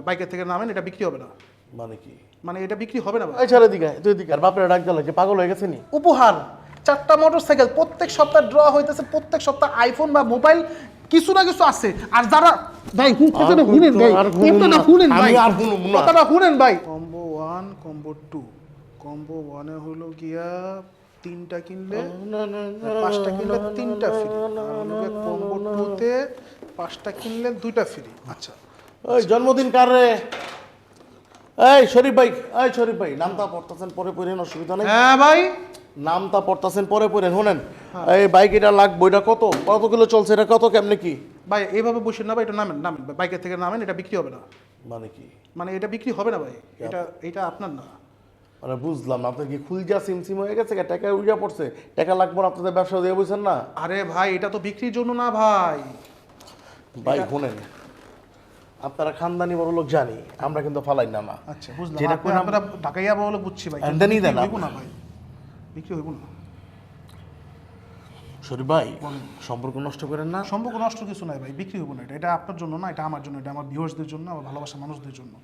বাইকের থেকে নামেন এটা বিক্রি হবে না। মানে কি? মানে এটা বিক্রি হবে না। এই ছেড়ে দিকে তুই দিকে। আর বাপরে ডাক দিল পাগল হয়ে গেছে নি? উপহার চারটা মোটরসাইকেল প্রত্যেক সপ্তাহে ড্র হইতেছে প্রত্যেক সপ্তাহে আইফোন বা মোবাইল কিছু না কিছু আছে। আর যারা ভাই হু- কথাটা আর শুনেন ভাই আর কথাটা না। শুনেন ভাই। আর শুনুন না। কথাটা শুনেন ভাই। Combo one combo two combo ওয়ানে হলো গিয়া তিনটা কিনলে পাঁচটা কিনলে তিনটা ফ্রি আর কম্বো টুতে পাঁচটা কিনলে দুইটা ফ্রি আচ্ছা। ওই জন্মদিন কার রে? এই শরীফ ভাই এই শরীফ ভাই নামটা পড়তেছেন পরে পড়েন অসুবিধা নেই। হ্যাঁ ভাই। নামটা পড়তেছেন পরে পড়েন শোনেন। এই বাইক এটা লাগবে এটা কত? কত কিলো চলছে এটা কত কেমনে কি? ভাই এইভাবে বসে না ভাই এটা নামেন নামেন। বাইকের থেকে নামেন এটা বিক্রি হবে না। মানে কি? মানে এটা বিক্রি হবে না ভাই এটা এটা আপনার না। মানে বুঝলাম না আপনার কি খুলজা সিম সিম হয়ে গেছে টাকা উইজা পড়ছে টাকা লাগবে না আপনাদের ব্যবসা দিয়ে বুঝছেন না। আরে ভাই এটা তো বিক্রির জন্য না ভাই। ভাই শোনেন। আপনারা খানদানি বড় লোক জানি আমরা কিন্তু ফালাই না না আচ্ছা বুঝলাম। যেটা আপনারা ঢাকাইয়া বলে বুঝছি ভাই ই দেন। না ভাই। বিক্রি হইব না। শরীফ ভাই সম্পর্ক নষ্ট করেন না? সম্পর্ক নষ্ট কিছু নাই ভাই বিক্রি হইব না এটা। এটা আপনার জন্য না এটা আমার জন্য এটা আমার ভিউয়ার্সদের জন্য আমার ভালোবাসা মানুষদের জন্য।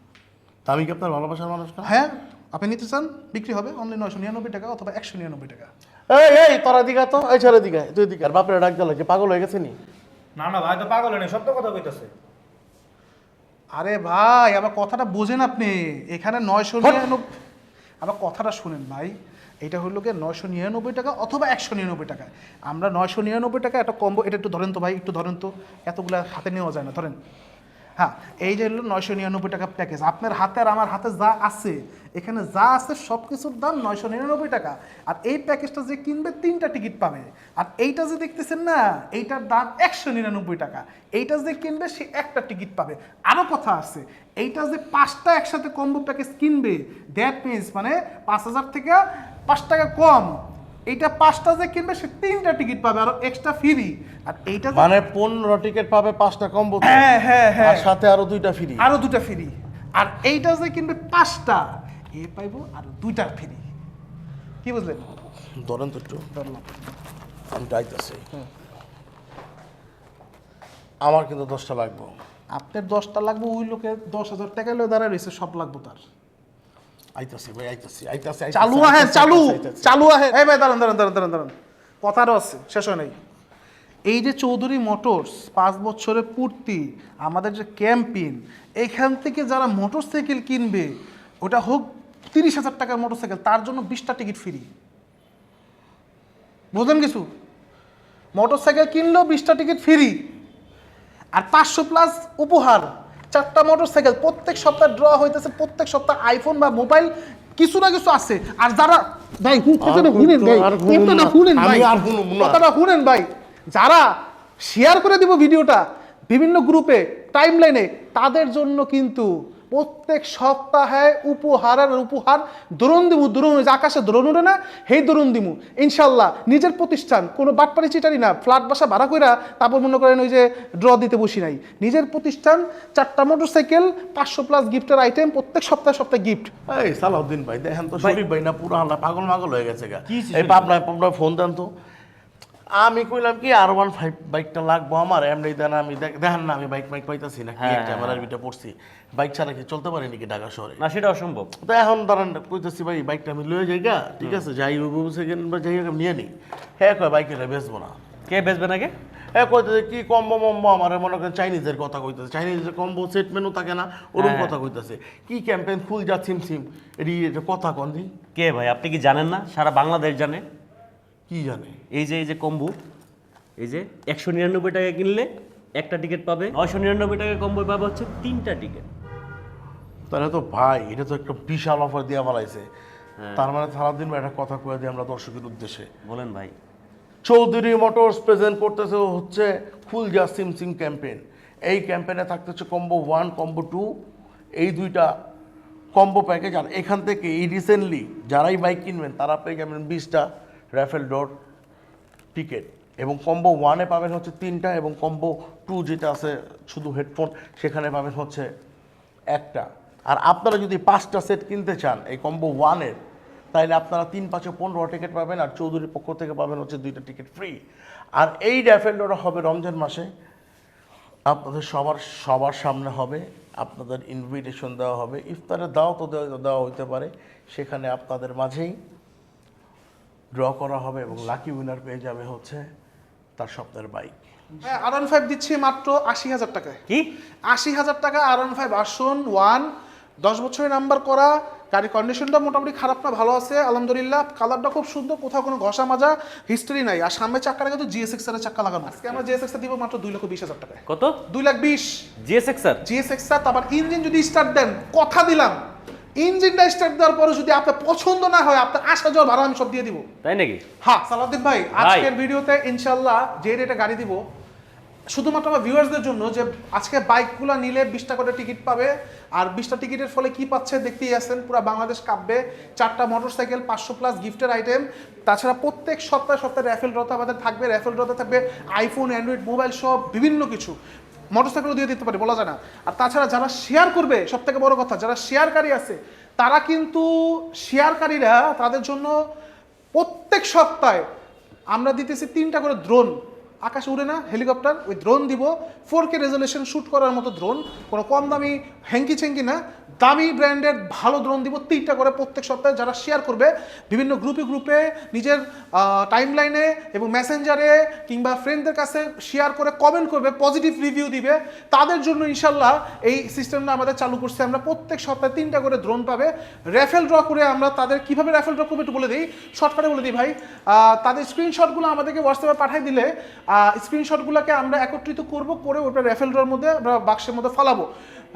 তা আমি কি আপনার ভালোবাসার মানুষ না? হ্যাঁ আপনি নিতে চান বিক্রি হবে অনলি নয়শো নিরানব্বই টাকা অথবা একশো নিরানব্বই টাকা। এই এই তোরা দিঘা তো এই ছেড়ে দিঘা তুই দিঘা আর বাপরে ডাক দিল পাগল হয়ে গেছে নি? না না ভাই তো পাগল নেই সত্য কথা কইতাছে। আরে ভাই আমার কথাটা বোঝেন আপনি। এখানে নয়শো নিরানব্বই আমার কথাটা শুনেন ভাই এটা হলো গিয়ে নয়শো নিরানব্বই টাকা অথবা একশো নিরানব্বই টাকা। আমরা নয়শো নিরানব্বই টাকা একটা কম্বো এটা একটু ধরেন তো ভাই একটু ধরেন তো এতগুলো হাতে নেওয়া যায় না ধরেন। হ্যাঁ এই যে হলো নয়শো নিরানব্বই টাকা প্যাকেজ আপনার হাতে আর আমার হাতে যা আছে, এখানে যা আছে সব কিছুর দাম নয়শো নিরানব্বই টাকা। আর এই প্যাকেজটা যে কিনবে, তিনটা টিকিট পাবে। আর এইটা যে দেখতেছেন না, এইটার দাম একশো নিরানব্বই টাকা। এইটা যে কিনবে, সে একটা টিকিট পাবে। আরও কথা আছে, এইটা যে পাঁচটা একসাথে কম্বো প্যাকেজ কিনবে দ্যাট মিনস মানে পাঁচ হাজার থেকে পাঁচ টাকা কম। এইটা পাঁচটা যে কিনবে সে তিনটা টিকিট পাবে আর এক্সট্রা ফ্রি আর এইটা মানে পনেরো টিকিট পাবে পাঁচটা কম্বো হ্যাঁ হ্যাঁ হ্যাঁ। আর সাথে আরও দুইটা ফ্রি আরও দুটা ফ্রি আর এইটা যে কিনবে পাঁচটা এ পাইবো আর দুইটা ফ্রি কি বুঝলেন? ধরেন তো একটু। আমি চাইতেছি আমার কিন্তু দশটা লাগবে। আপনার দশটা লাগবে ওই লোকের দশ হাজার টাকা লয়ে দাঁড়ায় রয়েছে সব লাগবে তার। আইতাছি ভাই আইতাছি আইতাছি চালু আহে চালু চালু আহে এই ভাই দাঁড়ান দাঁড়ান দাঁড়ান দাঁড়ান দাঁড়ান কথারও আছে শেষ হয় নাই। এই যে চৌধুরী মোটরস পাঁচ বছরের পূর্তি আমাদের যে ক্যাম্পিং এখান থেকে যারা মোটরসাইকেল কিনবে ওটা হোক তিরিশ হাজার টাকার মোটরসাইকেল তার জন্য বিশটা টিকিট ফ্রি। বুঝলেন কিছু? মোটরসাইকেল কিনলেও বিশটা টিকিট ফ্রি। আর পাঁচশো প্লাস উপহার। চারটা মোটরসাইকেল প্রত্যেক সপ্তাহে ড্র হইতেছে প্রত্যেক সপ্তাহে আইফোন বা মোবাইল কিছু না কিছু আছে। আর যারা ভাই শুনেন ভাই। কথাটা না। শুনেন ভাই। কথাটা শুনেন ভাই। যারা শেয়ার করে দিব ভিডিওটা বিভিন্ন গ্রুপে টাইম লাইনে তাদের জন্য কিন্তু প্রত্যেক সপ্তাহে উপহার আর উপহার দরুন দিমু দরুন আকাশে দরুন উঠে না সেই দরুন দিমু ইনশাল্লাহ নিজের প্রতিষ্ঠান কোনো বাটপাড়ি চিটারি না ফ্ল্যাট বাসা ভাড়া কইরা তারপর মনে করেন ওই যে ড্র দিতে বসি নাই। নিজের প্রতিষ্ঠান চারটা মোটরসাইকেল পাঁচশো প্লাস গিফটের আইটেম প্রত্যেক সপ্তাহে সপ্তাহে গিফট এই সালাউদ্দিন ভাই দেখেন তো শরীফ ভাই না পুরো পাগল মাগল হয়ে গেছে গা। এই শরীফ পাবনায় পাবনায় ফোন দেন তো। আমি কইলাম কি আর ওয়ান ফাইভ বাইকটা লাগবো আমার। এমনি দেন আমি দেখ- দেখেন না আমি বাইক মাইক পাইতাছি না কি হ্যাঁ, একটা আমার বিটা পড়ছি বাইক ছাড়া কি চলতে পারি নাকি ঢাকা শহরে? না সেটা অসম্ভব। তো এখন ধরেন কইতেছি ভাই বাইকটা আমি লয়ে যাই গা ঠিক আছে যাই সেকেন্ড বা যাই হোক নিয়ে নিই। হ্যাঁ কয় বাইক এটা বেচবো না। কে বেচবে নাকি? হ্যাঁ কইতেছে কি কম্বো মম্বো আমার মনে করেন চাইনিজের কথা কইতেছে। চাইনিজের কম্বো সেট মেনু থাকে না ওরকম হ্যাঁ। কথা কইতেছে। কি ক্যাম্পেইন ফুল যা সিম সিম এটি কথা কন দি। কে ভাই আপনি কি জানেন না? সারা বাংলাদেশ জানে। কি জানে? এই যে এই যে কম্বু এই যে একশো নিরানব্বই টাকা কিনলে একটা টিকিট পাবে নয়শো নিরানব্বই টাকা কম্বো পাবে হচ্ছে তিনটা টিকিট তাহলে তো ভাই এটা তো একটা বিশাল অফার দিয়ে বানাইছে। হ্যাঁ। তার মানে সারাদিন একটা কথা কয়ে দিই আমরা দর্শকের উদ্দেশ্যে। বলেন ভাই। চৌধুরী মোটরস প্রেজেন্ট করতেছে হচ্ছে ফুল সিম সিম ক্যাম্পেইন এই ক্যাম্পেইনে থাকতেছে কম্বো ওয়ান কম্বো টু এই দুইটা কম্বো প্যাকেজ আর এখান থেকে এই রিসেন্টলি যারাই বাইক কিনবেন তারা পেয়ে যাবেন বিশটা র্যাফেল ডোর টিকিট এবং কম্বো ওয়ানে পাবেন হচ্ছে তিনটা এবং কম্বো টু যেটা আছে শুধু হেডফোন সেখানে পাবেন হচ্ছে একটা। আর আপনারা যদি পাঁচটা সেট কিনতে চান এই কম্বো ওয়ানের তাহলে আপনারা তিন পাঁচে পনেরো টিকিট পাবেন আর চৌধুরীর পক্ষ থেকে পাবেন হচ্ছে দুইটা টিকিট ফ্রি আর এই র্যাফেল ডোর হবে রমজান মাসে। আপনাদের সবার সবার সামনে হবে, আপনাদের ইনভিটেশন দেওয়া হবে। ইফতারের তো দেওয়া হইতে পারে, সেখানে আপনাদের মাঝেই। ড্র করা হবে এবং লাকি উইনার পেয়ে যাবে হচ্ছে তার স্বপ্নের বাইক আর ওয়ান ফাইভ দিচ্ছি মাত্র আশি হাজার টাকায়। কি? আশি হাজার টাকা আর ওয়ান ফাইভ আসুন ওয়ান দশ বছরের নাম্বার করা গাড়ির কন্ডিশনটা মোটামুটি খারাপ না ভালো আছে আলহামদুলিল্লাহ। কালারটা খুব সুন্দর কোথাও কোনো ঘষা মাজা হিস্ট্রি নাই। আর সামনের চাক্কাটা কিন্তু জিএসএক্স এর চাক্কা লাগানো। আজকে আমরা জিএসএক্স দিব মাত্র দুই লক্ষ বিশ হাজার টাকায়। কত? দুই লাখ বিশ। জিএসএক্স জিএসএক্স তারপর ইঞ্জিন যদি স্টার্ট দেন কথা দিলাম। ইঞ্জিনটা স্টার্ট দেওয়ার পরে যদি আপনার পছন্দ না হয় আপনার আসা যাওয়ার ভাড়া আমি সব দিয়ে দিব। তাই নাকি? হ্যাঁ সালাউদ্দিন ভাই আজকের ভিডিওতে ইনশাল্লাহ যে রেটে গাড়ি দিব শুধুমাত্র আমার ভিউয়ার্সদের জন্য যে আজকে বাইকগুলো নিলে বিশটা করে টিকিট পাবে আর বিশটা টিকিটের ফলে কি পাচ্ছে দেখতেই আছেন পুরো বাংলাদেশ কাঁপবে। চারটা মোটরসাইকেল পাঁচশো প্লাস গিফটের আইটেম তাছাড়া প্রত্যেক সপ্তাহে সপ্তাহে র্যাফেল ড্রতে আমাদের থাকবে র্যাফেল ড্রতে থাকবে আইফোন অ্যান্ড্রয়েড মোবাইল সব বিভিন্ন কিছু। মোটরসাইকেলও দিয়ে দিতে পারি, বলা যায় না। আর তাছাড়া যারা শেয়ার করবে সব থেকে বড় কথা, যারা শেয়ারকারী আছে, তারা কিন্তু শেয়ারকারীরা তাদের জন্য প্রত্যেক সপ্তাহে আমরা দিতেছি তিনটা করে ড্রোন আকাশে উড়ে না, হেলিকপ্টার ওই ড্রোন দিব। ফোর কে রেজলিউশন শ্যুট করার মতো ড্রোন কোনো কম দামি হ্যাঙ্কি চেঙ্কি না। দামি ব্র্যান্ডের ভালো ড্রোন দিব তিনটা করে প্রত্যেক সপ্তাহে যারা শেয়ার করবে। বিভিন্ন গ্রুপে গ্রুপে নিজের টাইম লাইনে এবং মেসেঞ্জারে কিংবা ফ্রেন্ডদের কাছে শেয়ার করে কমেন্ট করবে পজিটিভ রিভিউ দিবে। তাদের জন্য ইনশাল্লাহ এই সিস্টেমটা আমাদের চালু করছে আমরা। প্রত্যেক সপ্তাহে তিনটা করে ড্রোন পাবে। র্যাফেল ড্র করে আমরা তাদের কীভাবে র্যাফেল ড্র করবে একটু বলে দিই? শর্টকাটে বলে দিই ভাই। তাদের স্ক্রিনশটগুলো আমাদেরকে হোয়াটসঅ্যাপে পাঠিয়ে দিলে স্ক্রিনশটগুলোকে আমরা একত্রিত করব করে ওটা র্যাফেল ড্রর মধ্যে আমরা বাক্সের মধ্যে ফালাবো।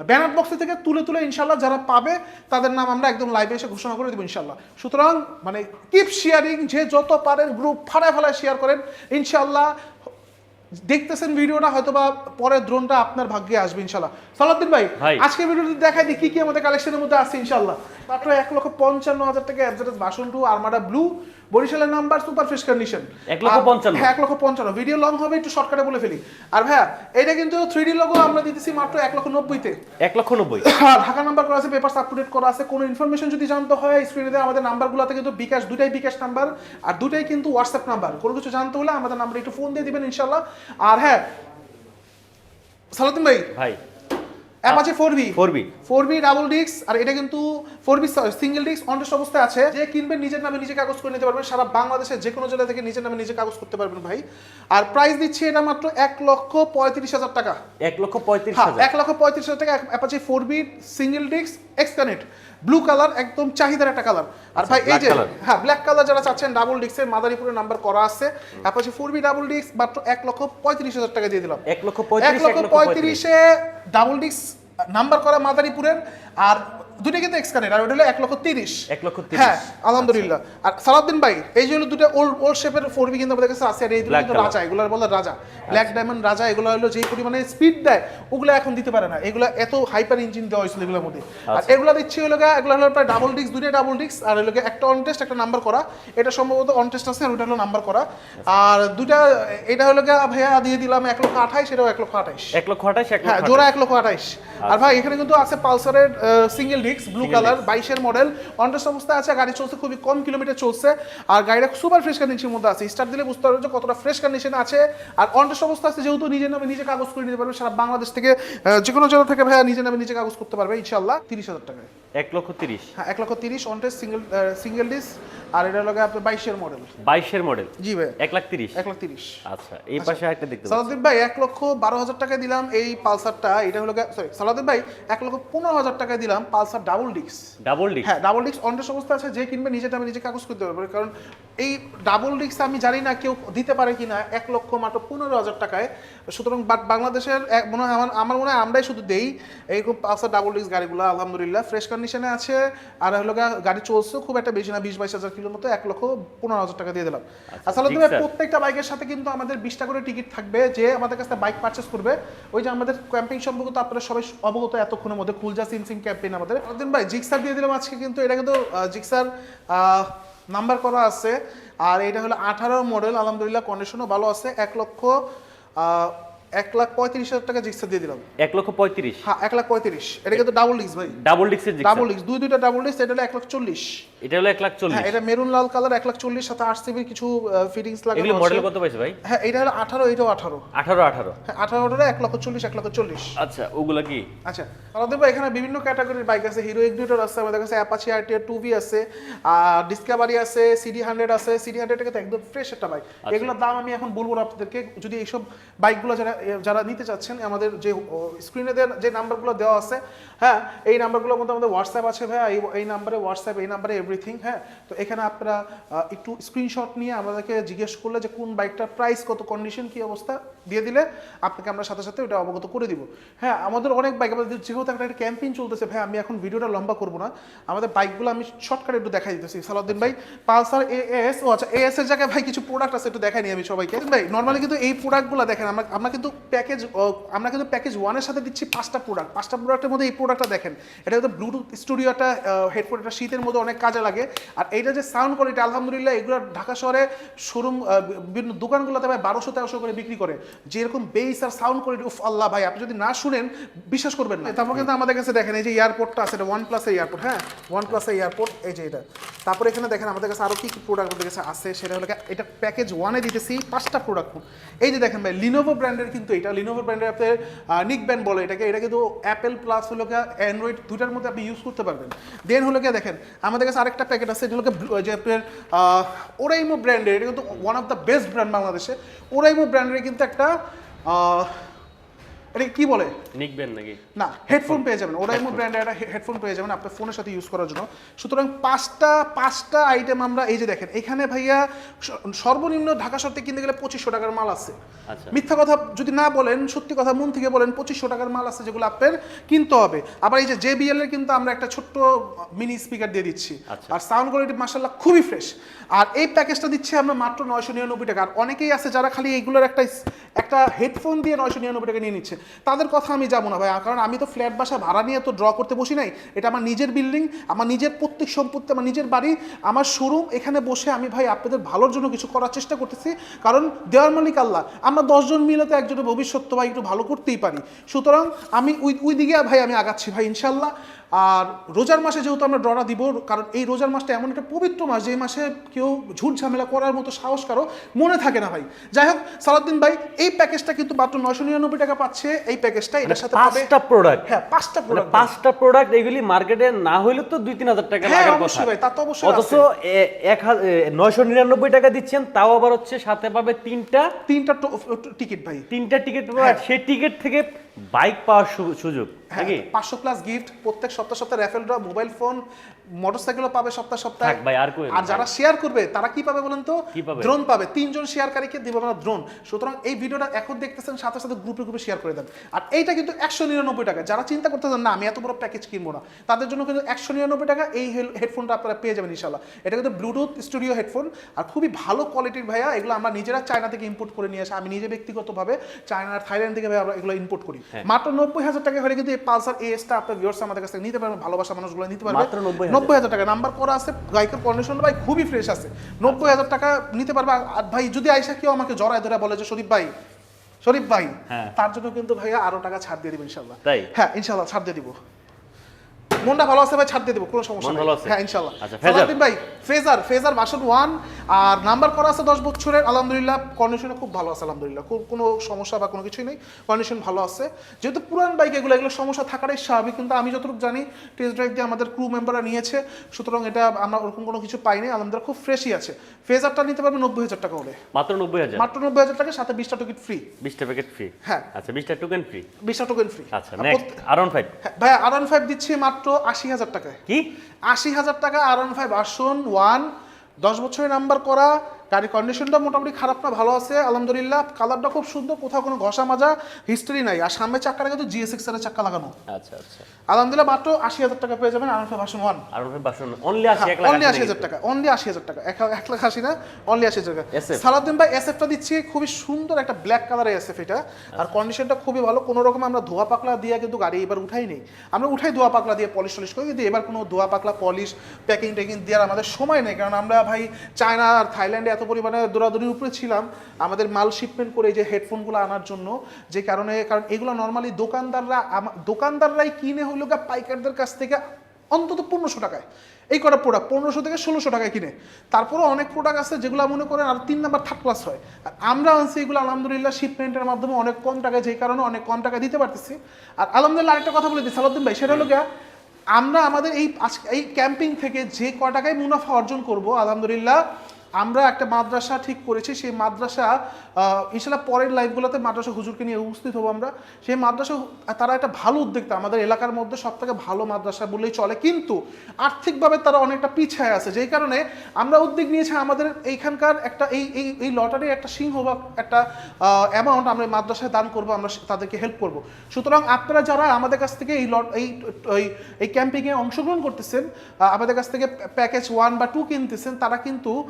ব্যানার বক্স থেকে তুলে তুলে ইনশাল্লাহ যারা পাবে তাদের নাম আমরা একদম লাইভে এসে ঘোষণা করে দেবো ইনশাল্লাহ সুতরাং মানে কিপ শেয়ারিং যে যত পারেন গ্রুপ ফাড়ায় ফাড়ায় শেয়ার করেন। ইনশাল্লাহ দেখতেছেন ভিডিওটা হয়তো বা পরের ড্রোনটা আপনার ভাগ্যে আসবে ইনশাল্লাহ সালাউদ্দিন ভাই। আজকে ভিডিওতে দেখাই দিই কি কি আমাদের কালেকশনের মধ্যে আছে ইনশাল্লাহ মাত্র এক লক্ষ পঞ্চান্ন হাজার টাকা অ্যাডজারেস বাসন টু আর্মাডা ব্লু বরিশালের নাম্বার সুপার ফ্রেশ কন্ডিশন এক লক্ষ পঞ্চান্ন? হ্যাঁ এক লক্ষ পঞ্চান্ন। ভিডিও লং হবে একটু শর্টকাটে বলে ফেলি। আর ভাইয়া এটা কিন্তু থ্রি ডি লোগো আমরা দিতেছি মাত্র এক লক্ষ নব্বইতে এক লক্ষ নব্বই। আর ঢাকা নাম্বার করা আছে পেপার আপ টু ডেট করা আছে। কোনো ইনফরমেশন যদি জানতে হয় স্ক্রিনে দেওয়া আমাদের নাম্বারগুলোতে কিন্তু বিকাশ দুটাই বিকাশ নাম্বার আর দুটাই কিন্তু হোয়াটসঅ্যাপ নাম্বার কোনো কিছু জানতে হলে আমাদের নাম্বারে একটু ফোন দিয়ে দিবেন ইনশাল্লাহ আর হ্যাঁ সালাদিন ভাই ভাই। Apache four B four B four B double disc আর এটা কিন্তু four B single disc on test অবস্থায় আছে। যে কিনবেন নিজের নামে নিজে কাগজ করে নিতে পারবেন। সারা বাংলাদেশের যে কোনো জেলা থেকে নিজের নামে নিজে কাগজ করতে পারবেন ভাই। আর প্রাইস দিচ্ছি এটা মাত্র এক লক্ষ পঁয়ত্রিশ হাজার টাকা। এক লক্ষ পঁয়ত্রিশ হ্যাঁ এক লক্ষ পঁয়ত্রিশ হাজার টাকা। Apache four B single disc এক্সকানেট blue colour একদম চাহিদার একটা কালার আর ভাই এই যে হ্যাঁ ব্ল্যাক কালার যারা চাচ্ছেন ডাবল ডিস্কের মাদারীপুরের নাম্বার করা আছে। অ্যাপাচি ফোর বি ডাবল ডিক্স মাত্র এক লক্ষ পঁয়ত্রিশ হাজার টাকা দিয়ে দিলাম। এক লক্ষ এক পঁয়ত্রিশ লক্ষ পঁয়ত্রিশে। ডাবল ডিক্স নাম্বার করা মাদারীপুরের। আর দুটো কিন্তু এক্সকানেট আর ওটা হলো এক লক্ষ তিরিশ। এক লক্ষ। হ্যাঁ আলহামদুলিল্লাহ। আর সালাউদ্দিন ভাই এই যে হলো দুটো ওল্ড ওল্ড শেপের ফোর বি কিন্তু আমাদের কাছে আছে আর এই দুটো কিন্তু রাজা এগুলো বলে রাজা। ব্ল্যাক ডায়মন্ড রাজা এগুলো হলো যেই পরিমাণে স্পিড দেয় ওগুলো এখন দিতে পারে না। এগুলো এত হাইপার ইঞ্জিন দেওয়া হয়েছিল এগুলোর মধ্যে। আর আচ্ছা। এগুলো দিচ্ছি হলো এগুলো হলো প্রায় ডাবল ডিস্ক দুটো ডাবল ডিস্ক আর হলো একটা অন টেস্ট একটা নাম্বার করা। এটা সম্ভবত অন টেস্ট আছে আর ওটা হলো নাম্বার করা। আর দুটা এটা হলো ভাইয়া দিয়ে দিলাম এক লক্ষ আঠাইশ এটাও এক লক্ষ আঠাইশ। এক লক্ষ এক হ্যাঁ জোড়া এক লক্ষ আঠাইশ। আর ভাই এখানে কিন্তু আছে পালসারের সিঙ্গেল ডিস্ক ব্লু কালার বাইশের মডেল অনটেস্ট অবস্থায় আছে গাড়ি চলছে খুবই কম কিলোমিটার চলছে আর গাড়িটা সুপার ফ্রেশ কন্ডিশনের মধ্যে আছে। স্টার্ট দিলে বুঝতে পারবে যে কতটা ফ্রেশ কন্ডিশন আছে আর অনটেস্ট অবস্থা আছে যেহেতু নিজের নামে নিজে কাগজ করে নিতে পারবে সারা বাংলাদেশ থেকে যে কোনো জেলা থেকে ভাইয়া নিজের নামে নিজে কাগজ করতে পারবে ইনশাল্লাহ তিরিশ হাজার টাকায়। এক লক্ষ তিরিশ। হ্যাঁ এক লক্ষ তিরিশ on test single single disc আর এটা লাগে আপনার বাইশের মডেল বাইশের মডেল জি ভাই এক লাখ তিরিশ? এক লাখ তিরিশ। আচ্ছা এই পাশে একটা দেখতে পাচ্ছি সালাউদ্দিন ভাই এক লক্ষ বারো হাজার টাকা দিলাম এই পালসারটা এটা হলো সরি সালাউদ্দিন ভাই এক লক্ষ পনেরো হাজার টাকা দিলাম Pulsar double disc double disc হ্যাঁ ডাবল ডিস্ক অন্য সংস্থা আছে যে কিনবে নিজে দামে নিজে কাগজ করতে পারবে। কারণ এই ডাবল রিক্স আমি জানি না কেউ দিতে পারে কিনা এক লক্ষ মাত্র পনেরো হাজার টাকায়। সুতরাং বাট বাংলাদেশের মনে হয় আমার আমার মনে হয় আমরাই শুধু দেই। এইরকম পালসার ডাবল রিক্স গাড়িগুলো আলহামদুলিল্লাহ। ফ্রেশ কন্ডিশনে আছে। আর হলো গাড়ি চলছে খুব একটা বেশি না বিশ বাইশ হাজার কিলোর মতো এক লক্ষ পনেরো হাজার টাকা দিয়ে দিলাম। আসলে তুমি প্রত্যেকটা বাইকের সাথে কিন্তু আমাদের বিশটা করে টিকিট থাকবে যে আমাদের কাছে বাইক পারচেস করবে। ওই যে আমাদের ক্যাম্পিং সম্পর্কে তো আপনারা সবাই অবগত এতক্ষণের মধ্যে খুলজা সিনসিং ক্যাম্পেইন আমাদের। দিন ভাই জিক্সার দিয়ে দিলাম আজকে কিন্তু এটা কিন্তু জিক্সার নাম্বার করা আছে। আর এটা হলো আঠারো মডেল আলহামদুলিল্লাহ কন্ডিশনও ভালো আছে। এক লক্ষ এক লাখ পঁয়ত্রিশ হাজার টাকা জিক্সার দিয়ে দিলাম। এক লক্ষ পঁয়ত্রিশ। হ্যাঁ এক লাখ পঁয়ত্রিশ। এটা কিন্তু ডাবল ডিস্ক ভাই। ডাবল ডিক্সের ডাবল ডিস্ক দুই দুইটা ডাবল ডিস্ক এটা হলো এক লাখ চল্লিশ। এটা হলো এক লাখ চল্লিশ। হ্যাঁ এটা মেরুন লাল কালার এক লাখ চল্লিশ সাথে আট সিবির কিছু ফিটিংস লাগানো এগুলি। মডেল কত পাইছে ভাই? হ্যাঁ এটা হলো আঠারো এটাও আঠারো। আঠারো আঠারো। হ্যাঁ আঠারোটা এক লক্ষ চল্লিশ এক লক্ষ চল্লিশ। আচ্ছা ওগুলা কি? আচ্ছা আমাদের ভাই এখানে বিভিন্ন ক্যাটাগরির বাইক আছে। হিরো এক্সিউটার আছে আমাদের কাছে অ্যাপাচি আরটিআর টু ভি আছে আর ডিসকাভারি আছে সিডি হান্ড্রেড আছে। সিডি হান্ড্রেড কিন্তু একদম ফ্রেশ একটা বাইক এগুলোর দাম আমি এখন বলব না আপনাদেরকে। যদি এইসব বাইকগুলো যারা যারা নিতে চাচ্ছেন, আমাদের যে স্ক্রিনে যে নাম্বারগুলো দেওয়া আছে হ্যাঁ এই নাম্বারগুলোর মধ্যে আমাদের হোয়াটসঅ্যাপ আছে, ভাইয়া, এই এই নাম্বারে হোয়াটসঅ্যাপ এই নাম্বারে এভরিথিং হ্যাঁ তো এখানে আপনারা একটু স্ক্রিনশট নিয়ে আমাদেরকে জিজ্ঞেস করলে যে কোন বাইকটার প্রাইস কত কন্ডিশন কী অবস্থা দিয়ে দিলে আপনাকে আমরা সাথে সাথে ওটা অবগত করে দিব। হ্যাঁ আমাদের অনেক বাইক আমাদের যেহেতু একটা একটা ক্যাম্পেইন চলতেছে, ভাই, আমি এখন ভিডিওটা লম্বা করব না। আমাদের বাইকগুলো আমি শর্টকাটে একটু দেখাই দিতেছি। সালাউদ্দিন ভাই, পালসার এএস ও আচ্ছা এএস এর জায়গায় ভাই কিছু প্রোডাক্ট আছে, একটু দেখাই নি আমি সবাইকে। ভাই নর্মালি কিন্তু এই প্রোডাক্টগুলো দেখেন, আমরা আমরা কিন্তু প্যাকেজ আমরা কিন্তু প্যাকেজ ওয়ানের সাথে দিচ্ছি পাঁচটা প্রোডাক্ট পাঁচটা প্রোডাক্টের মধ্যে এই প্রোডাক্টটা দেখেন। এটা কিন্তু ব্লুটুথ স্টুডিওটা হেডফোন এটা শীতের মধ্যে অনেক কাজে লাগে। আর এইটা যে সাউন্ড কোয়ালিটি আলহামদুলিল্লাহ, এগুলো ঢাকা শহরে শোরুম বিভিন্ন দোকানগুলোতে ভাই বারোশো তেরোশো করে বিক্রি করে। যেরকম বেস আর সাউন্ড কোয়ালিটি উফ আল্লাহ ভাই, আপনি যদি না শুনেন, বিশ্বাস করবেন না। তারপর কিন্তু আমাদের কাছে দেখেন, এই যে এয়ারপোর্টটা আছে, এটা ওয়ান প্লাসের এয়ারপোর্ট হ্যাঁ? ওয়ান প্লাসের এয়ারপোর্ট এই যে এটা। তারপরে এখানে দেখেন, আমাদের কাছে আরও কি কি প্রোডাক্ট আমাদের কাছে আছে, সেটা হলো এটা প্যাকেজ ওয়ানে দিতেছি, পাঁচটা প্রোডাক্ট এই যে দেখেন ভাই লিনোভো ব্র্যান্ডের কিন্তু এটা লিনোভো ব্র্যান্ডের আপনার নিক ব্যান্ড বলে এটাকে, এটা কিন্তু অ্যাপেল প্লাস হলো গিয়ে অ্যান্ড্রয়েড দুটার মধ্যে আপনি ইউজ করতে পারবেন। দেন হলো গিয়ে দেখেন, আমাদের কাছে আরেকটা প্যাকেট আছে, এটা হলো যে আপনার ওরাইমো ব্র্যান্ডের এটা কিন্তু one of the best brand বাংলাদেশে। ওরাইমো ব্র্যান্ডের কিন্তু একটা uh, এটাকে কি বলে? নিকবেন নাকি? না হেডফোন পেয়ে যাবেন। ওরাইমো ব্র্যান্ডের একটা হেডফোন পেয়ে যাবেন আপনার ফোনের সাথে ইউজ করার জন্য। সুতরাং পাঁচটা পাঁচটা আইটেম আমরা এই যে দেখেন এখানে ভাইয়া সর্বনিম্ন ঢাকা থেকে কিনতে গেলে পঁচিশশো টাকার মাল আছে। আচ্ছা। মিথ্যা কথা যদি না বলেন সত্যি কথা মন থেকে বলেন পঁচিশশো টাকার মাল আছে যেগুলো আপনার কিনতে হবে। আবার এই যে জেবিএল এর কিন্তু আমরা একটা ছোট্ট মিনি স্পিকার দিয়ে দিচ্ছি। আচ্ছা। আর সাউন্ড কোয়ালিটি মাসাল্লাহ খুবই ফ্রেশ আর এই প্যাকেজটা দিচ্ছি আমরা মাত্র নয়শো নিরানব্বই টাকা। আর অনেকেই আছে যারা খালি এইগুলোর একটা একটা হেডফোন দিয়ে নয়শো নিরানব্বই টাকা নিয়ে নিচ্ছে। তাদের কথা আমি যাব না ভাই কারণ আমি তো ফ্ল্যাট বাসা ভাড়া নিয়ে তো ড্র করতে বসি নাই। এটা আমার নিজের বিল্ডিং আমার নিজের প্রত্যেক সম্পত্তি, আমার নিজের বাড়ি, আমার শোরুম এখানে বসে আমি ভাই আপনাদের ভালোর জন্য কিছু করার চেষ্টা করতেছি। কারণ দেওয়ার মালিক আল্লাহ, আমরা দশজন মিলে তো একজনের ভবিষ্যৎ তো ভাই একটু ভালো করতেই পারি। সুতরাং আমি ওই ওই দিকে ভাই আমি আগাচ্ছি ভাই ইনশাল্লাহ আর রোজার মাসে যেহেতু আমরা ডরা দিব কারণ এই রোজার মাসটা এমন একটা পবিত্র মাস যে মাসে কেউ ঝুট ঝামেলা করার মতো সাহস কারও মনে থাকে না ভাই। যাই হোক সালাউদ্দিন ভাই এই প্যাকেজটা কিন্তু মাত্র নয়শো নিরানব্বই টাকা পাচ্ছে এই প্যাকেজটা এটার সাথে পাঁচটা প্রোডাক্ট হ্যাঁ পাঁচটা মানে প্রোডাক্ট পাঁচটা প্রোডাক্ট এগুলি মার্কেটে না হইলে তো দুই তিন হাজার টাকা হ্যাঁ, লাগার কথা। অবশ্যই ভাই, তা তো অবশ্যই অথচ এক নয়শো নিরানব্বই টাকা দিচ্ছেন তাও আবার হচ্ছে সাথে পাবে তিনটা তিনটা টিকিট ভাই। তিনটা টিকিট হ্যাঁ। সেই টিকিট থেকে বাইক পাওয়ার সুযোগ হ্যাঁ নাকি? পাঁচশো প্লাস গিফট প্রত্যেক সপ্তাহ সপ্তাহে র্যাফেল ড্র মোবাইল ফোন মোটরসাইকেলও পাবে সপ্তাহ সপ্তাহে। ভাই, আর আর যারা শেয়ার করবে তারা কি পাবে বলেন তো? ড্রোন পাবে? তিনজন শেয়ারকারীকে দিব আমরা ড্রোন সুতরাং এই ভিডিওটা এখন দেখতেছেন সাথে সাথে গ্রুপে গ্রুপে শেয়ার করে দেন। আর এইটা কিন্তু একশো নিরানব্বই টাকা। যারা চিন্তা করতেছেন না আমি এত বড় প্যাকেজ কিনবো না। তাদের জন্য কিন্তু একশো নিরানব্বই টাকা এই হেডফোনটা আপনারা পেয়ে যাবেন ইনশাল্লাহ এটা কিন্তু ব্লুটুথ স্টুডিও হেডফোন আর খুবই ভালো কোয়ালিটির ভাইয়া এগুলো আমরা নিজেরা চায়না থেকে ইম্পোর্ট করে নিয়ে আসি। আমি নিজে ব্যক্তিগতভাবে চায়নার থাইল্যান্ড থেকে ভাই আমরা এগুলো ইম্পোর্ট করি। হ্যাঁ। মাত্র নব্বই হাজার টাকা হলে কিন্তু এই পালসার এসটা আপনার ভিউয়ার্স আমাদের কাছ থেকে নিতে পারবেন ভালোবাসা মানুষগুলো নিতে পারবে। মাত্র 90,000 নব্বই হাজার টাকা। নাম্বার করা আছে বাইকের কন্ডিশন ভাই খুবই ফ্রেশ আছে। নব্বই হাজার টাকা নিতে পারবে। আর- ভাই যদি আইসা কেউ আমাকে জড়ায় ধরে বলে যে শরীফ ভাই শরীফ ভাই হ্যাঁ। তার জন্য কিন্তু ভাইয়া আরও টাকা ছাড় দিয়ে দিব ইনশাল্লাহ। হ্যাঁ ইনশাল্লাহ ছাড় দিয়ে দিব। মনটা ভালো আছে ভাই ছাড় দিয়ে দিব কোনো সমস্যা নেই? হ্যাঁ ইনশাল্লাহ আচ্ছা, ফেজার? সালাউদ্দিন ভাই ফেজার ফেজার ভার্সন ওয়ান আর নাম্বার করা আছে দশ বছরের আলহামদুলিল্লাহ কন্ডিশনে খুব ভালো আছে আলহামদুলিল্লাহ। কোনো সমস্যা বা কোনো কিছুই নেই কন্ডিশন ভালো আছে। যেহেতু পুরান বাইক এগুলো এগুলো সমস্যা থাকাটাই স্বাভাবিক কিন্তু আমি যতটুকু জানি টেস্ট ড্রাইভ দিয়ে আমাদের ক্রু মেম্বাররা নিয়েছে সুতরাং এটা আমরা ওরকম কোনো কিছু পাইনি আলহামদুলিল্লাহ খুব ফ্রেশই আছে। ফেজারটা নিতে পারবে নব্বই হাজার টাকা হলে। মাত্র নব্বই হাজার? মাত্র নব্বই হাজার টাকা সাথে বিশটা টিকিট ফ্রি বিশটা প্যাকেট ফ্রি হ্যাঁ। আচ্ছা বিশটা টোকেন ফ্রি বিশটা টোকেন ফ্রি আচ্ছা আর ফাইভ ভাই আর ওয়ান ফাইভ দিচ্ছি মাত্র আশি হাজার টাকায়। কি? আশি হাজার টাকা আর ওয়ান ফাইভ আসন ওয়ান দশ বছরের নাম্বার করা গাড়ির কন্ডিশনটা মোটামুটি খারাপ না ভালো আছে আলহামদুলিল্লাহ। কালারটা খুব সুন্দর কোথাও কোনো ঘষা মাজা হিস্ট্রি নাই। আর সামনের চাক্কাটা কিন্তু জিএস এক্সের চাক্কা লাগানো। আচ্ছা আচ্ছা। আলহামদুলিল্লাহ মাত্র আশি হাজার টাকা পেয়ে যাবেন আর ওয়ান ফাইভ ভার্সন ওয়ান আর ওয়ান ফাইভ বাসন অনলি আশি অনলি আশি হাজার টাকা অনলি আশি হাজার টাকা। এক লাখ আশি না অনলি আশি হাজার টাকা। SF সালাউদ্দিন ভাই এসএফটা দিচ্ছি খুবই সুন্দর একটা ব্ল্যাক কালারের এসএফ এটা। আর কন্ডিশনটা খুবই ভালো কোনো রকম আমরা ধোয়া পাকলা দিয়ে কিন্তু গাড়ি এবার উঠাই নেই। আমরা উঠাই ধোয়া পাকলা দিয়ে পলিশ টলিশ করি কিন্তু এবার কোনো ধোয়া পাকলা পলিশ প্যাকিং ট্যাকিং দেওয়ার আমাদের সময় নেই। কারণ আমরা ভাই চায়না আর থাইল্যান্ডে এত পরিমাণে দৌড়াদৌড়ির উপরে ছিলাম, আমাদের মাল শিপমেন্ট করে যে হেডফোনগুলো আনার জন্য, যে কারণে, কারণ এগুলো নর্মালি দোকানদাররা দোকানদাররাই কিনে হইল গা পাইকারদের কাছ থেকে অন্তত পনেরোশো টাকায়। এই কটা প্রোডাক্ট পনেরোশো থেকে ষোলোশো টাকায় কিনে। তারপরে অনেক প্রোডাক্ট আছে যেগুলো মনে করেন আর তিন নাম্বার থার্ড ক্লাস হয়। আর আমরা আনছি এগুলো আলহামদুলিল্লাহ শিপমেন্টের মাধ্যমে অনেক কম টাকায়, যেই কারণে অনেক কম টাকা দিতে পারতেছি। আর আলহামদুলিল্লাহ আরেকটা কথা বলে দিই, সালাউদ্দিন ভাই, সেটা হলো আমরা আমাদের এই এই ক্যাম্পিং থেকে যে ক টাকায় মুনাফা অর্জন করব, আলহামদুলিল্লাহ আমরা একটা মাদ্রাসা ঠিক করেছি, সেই মাদ্রাসা ইনশাল্লাহ পরের লাইভগুলোতে মাদ্রাসা হুজুরকে নিয়ে উপস্থিত হব আমরা। সেই মাদ্রাসা তারা একটা ভালো উদ্যোক্তা, আমাদের এলাকার মধ্যে সব থেকে ভালো মাদ্রাসা বললেই চলে। কিন্তু আর্থিকভাবে তারা অনেকটা পিছায় আছে, যেই কারণে আমরা উদ্যোগ নিয়েছি আমাদের এইখানকার একটা, এই এই এই লটারির একটা সিংহ বা একটা অ্যামাউন্ট আমরা মাদ্রাসায় দান করব, আমরা তাদেরকে হেল্প করব। সুতরাং আপনারা যারা আমাদের কাছ থেকে এই লট এই- এই ক্যাম্পিংয়ে অংশগ্রহণ করতেছেন আমাদের কাছ থেকে প্যাকেজ ওয়ান বা টু কিনতেছেন, তারা কিন্তু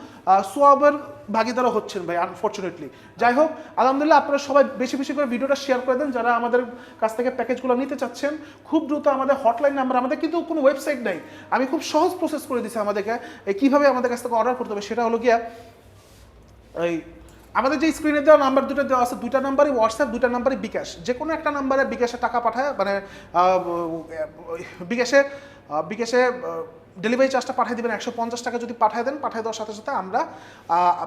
সোয়াবের ভাগিদারও হচ্ছেন ভাই আনফর্চুনেটলি যাই হোক, আলহামদুলিল্লাহ আপনারা সবাই বেশি বেশি করে ভিডিওটা শেয়ার করে দেন, যারা আমাদের কাছ থেকে প্যাকেজগুলো নিতে চাচ্ছেন, খুব দ্রুত আমাদের হটলাইন নাম্বার আমাদের কিন্তু কোনো ওয়েবসাইট নাই। আমি খুব সহজ প্রসেস করে দিচ্ছি আমাদেরকে কীভাবে আমাদের কাছ থেকে অর্ডার করতে হবে সেটা হলো গিয়া, এই আমাদের যে স্ক্রিনে দেওয়া নাম্বার দুটো দেওয়া আছে দুটা নাম্বারই হোয়াটসঅ্যাপ দুটা নাম্বারই বিকাশ। যে কোনো একটা নাম্বারে বিকাশে টাকা পাঠায় মানে বিকাশে বিকাশে ডেলিভারি চার্জটা পাঠিয়ে দেবেন, একশো পঞ্চাশ টাকা যদি পাঠিয়ে দেন, পাঠিয়ে দেওয়ার সাথে সাথে আমরা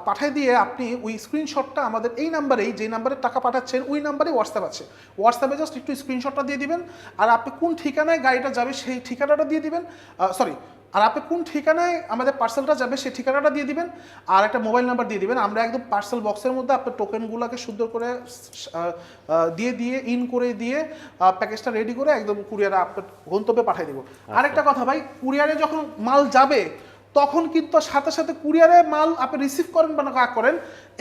পাঠিয়ে দিয়ে আপনি ওই স্ক্রিনশটটা আমাদের এই নাম্বারেই যে নাম্বারে টাকা পাঠাচ্ছেন, ওই নাম্বারে হোয়াটসঅ্যাপ আছে। হোয়াটসঅ্যাপে জাস্ট একটু স্ক্রিনশটটা দিয়ে দিবেন, আর আপনি কোন ঠিকানায় গাড়িটা যাবে সেই ঠিকানাটা দিয়ে দিবেন সরি আর আপনি কোন ঠিকানায় আমাদের পার্সেলটা যাবে সেই ঠিকানাটা দিয়ে দিবেন আর একটা মোবাইল নাম্বার দিয়ে দিবেন। আমরা একদম পার্সেল বক্সের মধ্যে আপনার টোকেনগুলোকে সুন্দর করে দিয়ে দিয়ে ইন করে দিয়ে প্যাকেজটা রেডি করে একদম কুরিয়ারে আপনার গন্তব্যে পাঠিয়ে দেবো। আরেকটা কথা ভাই কুরিয়ারে যখন মাল যাবে তখন কিন্তু সাথে সাথে কুরিয়ারে মাল আপনি রিসিভ করেন বা না করেন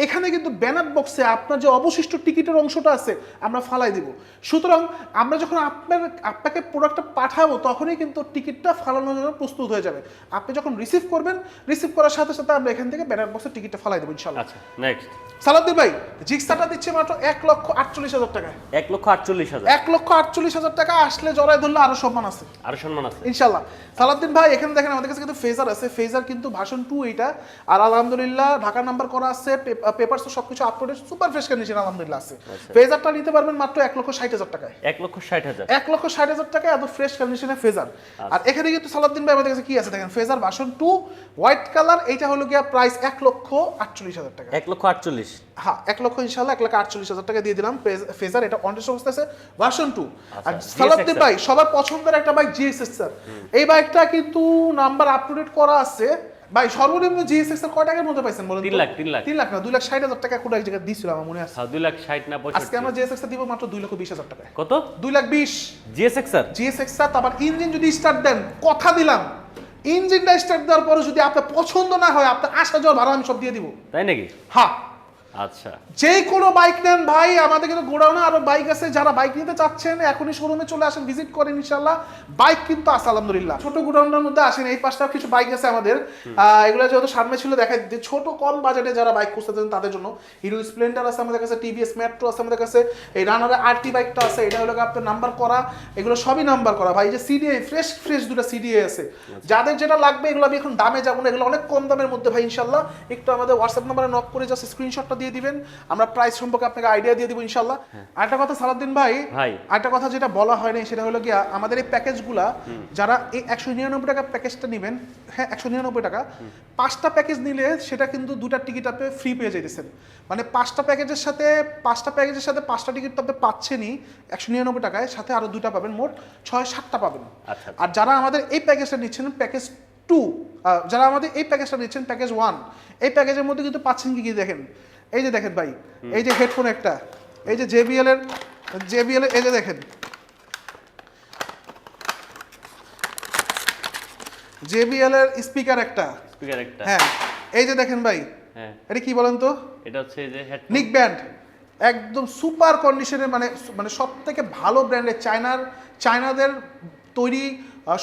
এখানে কিন্তু ব্যানার বক্সে আপনার যে অবশিষ্ট টিকিটের অংশটা আছে আমরা ফালাই দিব। সুতরাং আমরা যখন আপনার আপনাকে প্রোডাক্টটা পাঠাবো তখনই কিন্তু টিকিটটা ফালানোর জন্য প্রস্তুত হয়ে যাবে। আপনি যখন রিসিভ করবেন রিসিভ করার সাথে সাথে আমরা এখান থেকে ব্যানার বক্সে টিকিটটা ফালাই দেবো ইনশাল্লাহ আচ্ছা নেক্সট সালাদ্দিন ভাই জিক্সাটা দিচ্ছে মাত্র এক লক্ষ আটচল্লিশ হাজার টাকা এক লক্ষ আটচল্লিশ হাজার। এক লক্ষ আটচল্লিশ হাজার টাকা আসলে জড়াই ধরলে আরও সম্মান আছে। আরও সম্মান আছে। ইনশাল্লাহ সালাদ্দিন ভাই এখানে দেখেন আমাদের কাছে কিন্তু ফেজার আছে। ফেজার কিন্তু ভাষণ টু এটা আর আলহামদুলিল্লাহ ঢাকা নাম্বার করা আছে পেপার তো সবকিছু আপলোডেড সুপার ফ্রেশ কন্ডিশন আলহামদুলিল্লাহ আছে। ফেজারটা নিতে পারবেন মাত্র এক লক্ষ ষাট হাজার টাকায়। এক লক্ষ ষাট হাজার। এক লক্ষ ষাট হাজার টাকায় এত ফ্রেশ কন্ডিশনে ফেজার আর এখানে কিন্তু সালাদ্দিন ভাই আমাদের কাছে কি আছে দেখেন? ফেজার ভাষণ টু হোয়াইট কালার এইটা হলো গিয়া প্রাইস এক লক্ষ আটচল্লিশ হাজার টাকা। এক লক্ষ আটচল্লিশ। হ্যাঁ এক লক্ষ ইনশাল্লাহ এক লক্ষ আটচল্লিশ হাজার টাকা দিয়ে দিলাম। ফেজার এটা অনটেস অবস্থা আছে। ভার্সন টু আর আচ্ছা, সালাদ্দিন ভাই সবার পছন্দের একটা বাইক জিএসএক্স স্যার এই বাইকটা কিন্তু নাম্বার আপডেট করা আছে। ভাই সর্বনিম্ন জিএসএক্স এর কয় টাকার মধ্যে পাইছেন বলেন 3 লাখ, 3 লাখ। 3 লাখ না 2 লাখ ষাট হাজার টাকা কোটা এক জায়গায় দিয়েছিল আমার মনে আছে। 2 লাখ ষাট না 65 আজকে আমরা জিএসএক্স দিব মাত্র 2 লক্ষ বিশ হাজার টাকা কত? 2 লাখ বিশ। জিএসএক্স স্যার জিএসএক্স স্যার তারপর ইঞ্জিন যদি স্টার্ট দেন কথা দিলাম। ইঞ্জিনটা স্টার্ট দেওয়ার পরে যদি আপনার পছন্দ না হয় আপনার আসা যাওয়ার ভাড়া আমি সব দিয়ে দিব। তাই নাকি? হ্যাঁ। আচ্ছা। যে কোনো বাইক নেন ভাই আমাদের কিন্তু গোডাউনে আরও বাইক আছে যারা বাইক নিতে চাচ্ছেন এখনই শোরুমে চলে আসেন ভিজিট করেন ইনশাল্লাহ বাইক কিন্তু আছে আলহামদুলিল্লাহ। ছোট গোডাউনের মধ্যে আসেন এই পাশটাও কিছু বাইক আছে আমাদের। এগুলো যেহেতু সামনে ছিল দেখাই যে ছোট কম বাজেটে যারা বাইক খুঁজতেছেন তাদের জন্য। হিরো স্প্লেন্ডার আছে আমাদের কাছে টিভিএস মেট্রো আছে আমাদের কাছে এই রানারে আরটি বাইকটা আছে এটা হলো আপনার নাম্বার করা। এগুলো সবই নাম্বার করা। ভাই যে সিডিএ ফ্রেশ ফ্রেশ দুটো সিডিএ আছে। যাদের যেটা লাগবে এগুলো আমি এখন দামে যাব না এগুলো অনেক কম দামের মধ্যে ভাই ইনশাল্লাহ একটু আমাদের হোয়াটসঅ্যাপ নাম্বারে নক করে জাস্ট স্ক্রিনশটটা দিয়ে দিবেন আমরা প্রাইস সম্পর্কে আপনাকে আইডিয়া দিয়ে দিব ইনশাল্লাহ আরেকটা কথা সালাদ্দিন ভাই। আরেকটা কথা যেটা বলা হয়নি সেটা হলো গিয়া আমাদের এই প্যাকেজগুলা যারা এই একশো নিরানব্বই টাকা প্যাকেজটা নেবেন হ্যাঁ একশো নিরানব্বই টাকা পাঁচটা প্যাকেজ নিলে সেটা কিন্তু দুটা টিকিট আপনি ফ্রি পেয়ে যেতেছেন মানে পাঁচটা প্যাকেজের সাথে পাঁচটা প্যাকেজের সাথে পাঁচটা টিকিট তো আপনি পাচ্ছেনই একশো নিরানব্বই টাকায় সাথে আরও দুটা পাবেন মোট ছয় সাতটা পাবেন। আচ্ছা। আর যারা আমাদের এই প্যাকেজটা নিচ্ছেন প্যাকেজ টু যারা আমাদের এই প্যাকেজটা নিচ্ছেন প্যাকেজ ওয়ান এই প্যাকেজের মধ্যে কিন্তু পাচ্ছেন কি কি দেখেন? এই যে দেখেন ভাই এই যে হেডফোন একটা এই যে জেবিএল এর জেবিএল এই যে দেখেন। জেবিএল এর স্পিকার একটা। স্পিকার একটা। হ্যাঁ এই যে দেখেন ভাই হ্যাঁ। এটা কি বলেন তো? এটা হচ্ছে এই যে হেড নিক ব্যান্ড একদম সুপার কন্ডিশনের মানে মানে সব থেকে ভালো ব্র্যান্ডের চায়নার চায়নাদের তৈরি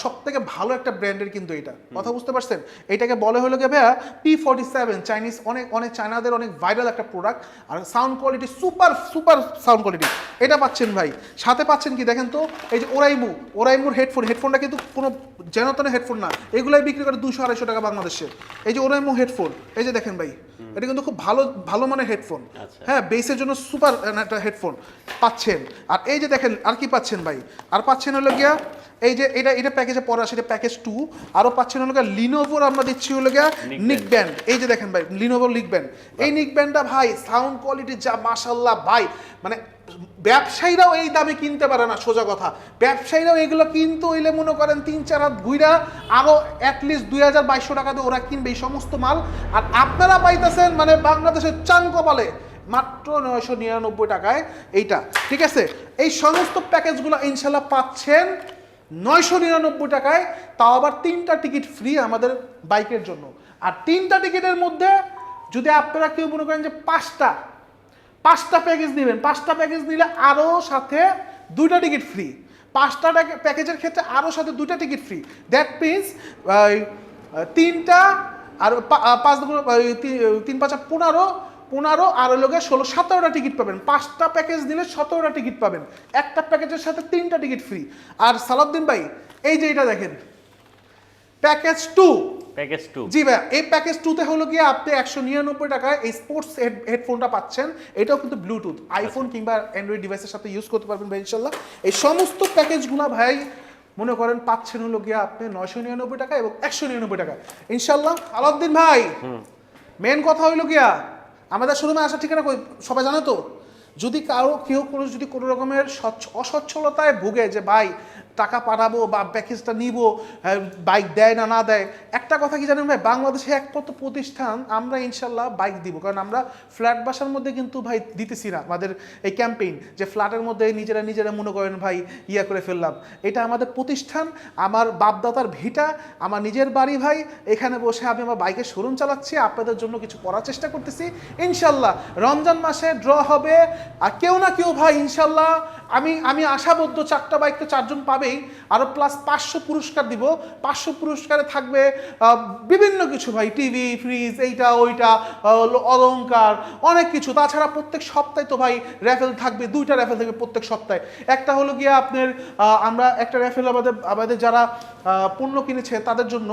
সব থেকে ভালো একটা ব্র্যান্ডের কিন্তু এটা। কথা বুঝতে পারছেন? এটাকে বলে হলো গিয়ে ভাইয়া পি ফর্টি সেভেন চাইনিজ অনেক অনেক চায়নাদের অনেক ভাইরাল একটা প্রোডাক্ট আর sound quality super super sound quality এটা পাচ্ছেন ভাই। সাথে পাচ্ছেন কি দেখেন তো? এই যে ওরাইমু ওরাইমুর হেডফোন হেডফোনটা কিন্তু কোনো যেন তেন হেডফোন না। এগুলাই বিক্রি করে দুশো আড়াইশো টাকা বাংলাদেশে। এই যে ওরাইমু হেডফোন এই যে দেখেন ভাই এটা কিন্তু খুব ভালো ভালো মানের হেডফোন আচ্ছা। হ্যাঁ বেসের জন্য সুপার একটা হেডফোন পাচ্ছেন। আর এই যে দেখেন আর কি পাচ্ছেন ভাই? আর পাচ্ছেন হলো গিয়া এই যে এটা এটা প্যাকেজে পড়া সেটা প্যাকেজ টু আরও পাচ্ছেন হলো লিনোভোর আমরা দিচ্ছি হলো গিয়া নিক ব্যান্ড এই যে দেখেন ভাই লিনোভোর নিক ব্যান্ড এই নিক ব্যান্ডটা ভাই সাউন্ড কোয়ালিটি যা মাশাল্লাহ ভাই। মানে ব্যবসায়ীরাও এই দামে কিনতে পারে না সোজা কথা। ব্যবসায়ীরাও এগুলো কিনতে হইলে মনে করেন তিন চার হাত ঘুইরা আরও অ্যাটলিস্ট দুই হাজার বাইশশো টাকাতে ওরা কিনবে এই সমস্ত মাল। আর আপনারা পাইতেছেন মানে বাংলাদেশের চান কপালে মাত্র নয়শো নিরানব্বই টাকায় এইটা। ঠিক আছে? এই সমস্ত প্যাকেজগুলো ইনশাল্লাহ পাচ্ছেন। নয়শো নিরানব্বই টাকায়, তাও আবার তিনটা টিকিট ফ্রি আমাদের বাইকের জন্য। আর তিনটা টিকিটের মধ্যে যদি আপনারা কেউ মনে করেন যে পাঁচটা পাঁচটা প্যাকেজ নেবেন, পাঁচটা প্যাকেজ নিলে আরও সাথে দুইটা টিকিট ফ্রি পাঁচটা প্যাকেজের ক্ষেত্রে আরও সাথে দুইটা টিকিট ফ্রি দ্যাট মিনস তিনটা আর পাঁচ তিন পাঁচা পনেরো পনেরো আর লোকে ষোলো সতেরোটা টিকিট পাবেন। পাঁচটা প্যাকেজ দিলে সতেরোটা টিকিট পাবেন। একটা প্যাকেজের সাথে তিনটা টিকিট ফ্রি আর সালাউদ্দিন ভাই এই যে এটা দেখেন প্যাকেজ টু প্যাকেজ টু জি ভাই এই প্যাকেজ টুতে হলো গিয়ে আপনি একশো নিরানব্বই টাকায় এই স্পোর্টস হেডফোনটা পাচ্ছেন। এটাও কিন্তু ব্লুটুথ আইফোন কিংবা অ্যান্ড্রয়েড ডিভাইসের সাথে ইউজ করতে পারবেন ভাই ইনশাল্লাহ এই সমস্ত প্যাকেজগুলো ভাই মনে করেন পাচ্ছেন হলো গিয়ে আপনি নয়শো নিরানব্বই টাকা এবং একশো নিরানব্বই টাকা ইনশাল্লাহ আলাউদ্দিন ভাই মেন কথা হইল গিয়া আমাদের শোরুমে আসার ঠিকানা কই? সবাই জানো তো? যদি কারও কেউ কোনো যদি কোনো রকমের স্বচ্ছ অসচ্ছলতায় ভুগে যে, ভাই, টাকা পাঠাবো বা প্যাকেজটা নিব বাইক দেয় না না দেয়, একটা কথা কি জানেন ভাই? বাংলাদেশে একমাত্র প্রতিষ্ঠান আমরা ইনশাল্লাহ বাইক দিব। কারণ আমরা ফ্ল্যাট বাসার মধ্যে কিন্তু ভাই দিতেছি না আমাদের এই ক্যাম্পেইন যে ফ্ল্যাটের মধ্যে নিজেরা নিজেরা মনে করেন, ভাই, ইয়া করে ফেললাম। এটা আমাদের প্রতিষ্ঠান, আমার বাপদাতার ভিটা, আমার নিজের বাড়ি ভাই, এখানে বসে আমি আমার বাইকের শোরুম চালাচ্ছি, আপনাদের জন্য কিছু করার চেষ্টা করতেছি। ইনশাল্লাহ রমজান মাসে ড্র হবে আর কেউ না কেউ ভাই ইনশাল্লাহ আমি আমি আশাবদ্ধ চারটা বাইক তো চারজন পাবেই আরও প্লাস পাঁচশো পুরস্কার দিব। পাঁচশো পুরস্কারে থাকবে বিভিন্ন কিছু ভাই টিভি ফ্রিজ এইটা ওইটা আহ, অলংকার অনেক কিছু। তাছাড়া প্রত্যেক সপ্তাহে তো ভাই র্যাফেল থাকবে দুইটা র্যাফেল থাকবে প্রত্যেক সপ্তাহে। একটা হলো গিয়ে আপনার আমরা একটা র্যাফেল আমাদের আমাদের যারা পণ্য কিনেছে তাদের জন্য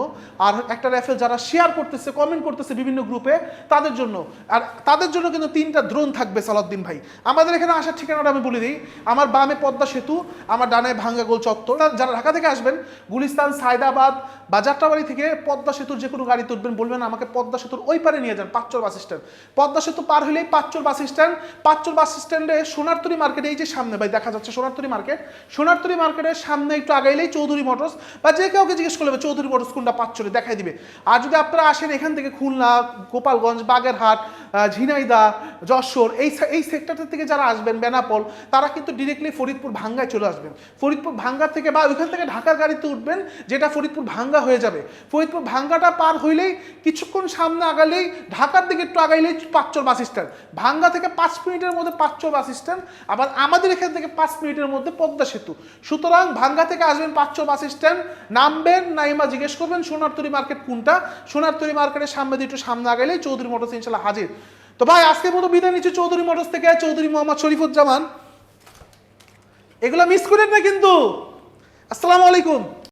আর একটা র্যাফেল যারা শেয়ার করতেছে কমেন্ট করতেছে বিভিন্ন গ্রুপে তাদের জন্য। আর তাদের জন্য কিন্তু তিনটা দ্রোন থাকবে সালাউদ্দিন ভাই। আমাদের এখানে আসার ঠিকানাটা আমি বলে দিই। আমার বামে পদ্মা সেতু আমার ডানে ভাঙ্গা গোল চত্বর। যারা ঢাকা থেকে আসবেন গুলিস্তান সায়দাবাদ বা যাত্রাবাড়ি থেকে পদ্মা সেতুর যে কোনো গাড়ি তুলবেন বলবেন আমাকে পদ্মা সেতুর ওই পারে নিয়ে যান পাঁচচর বাস স্ট্যান্ড। পদ্মা সেতু পার হলেই পাঁচচর বাস স্ট্যান্ড। পাঁচচর বাস স্ট্যান্ডে সোনারতরি মার্কেট এই যে সামনে ভাই দেখা যাচ্ছে সোনারতরি মার্কেট। সোনারতরি মার্কেটের সামনে একটু আগাইলেই চৌধুরী মোটরস বা যে কাউকে জিজ্ঞেস করলে হবে, চৌধুরী মোটরস কোনটা পাঁচচরে দেখাই দিবে। আর যদি আপনারা আসেন এখান থেকে খুলনা গোপালগঞ্জ বাগেরহাট ঝিনাইদা যশোর এই এই সেক্টরটা থেকে যারা আসবেন বেনাপোল তারা কিন্তু ডিরেক্টলি ফরিদপুর ভাঙ্গায় চলে আসবেন। ফরিদপুর ভাঙ্গা থেকে বা ওইখান থেকে ঢাকার গাড়িতে উঠবেন, যেটা ফরিদপুর ভাঙ্গা হয়ে যাবে। ফরিদপুর ভাঙ্গাটা পার হইলেই কিছুক্ষণ সামনে আগালেই, ঢাকার দিকে একটু আগাইলেই পাঁচচর বাস স্ট্যান্ড ভাঙ্গা থেকে পাঁচ মিনিটের মধ্যে পাঁচচর বাস স্ট্যান্ড আবার আমাদের এখান থেকে পাঁচ মিনিটের মধ্যে পদ্মা সেতু। সুতরাং ভাঙ্গা থেকে আসবেন পাঁচচর বাস স্ট্যান্ড নামবেন, নাইমা জিজ্ঞেস করবেন, সোনারতরি মার্কেট কোনটা? সোনারতরি মার্কেটের সামনে দিয়ে একটু সামনে আগাইলেই চৌধুরী মোটরস ইনশাল্লাহ হাজির। তো ভাই, আজকের মতো বিদায় নিচ্ছি চৌধুরী মোটরস থেকে, চৌধুরী মোহাম্মদ শরীফুজ্জামান। এগুলো মিস করেন না কিন্তু। আসসালামু আলাইকুম।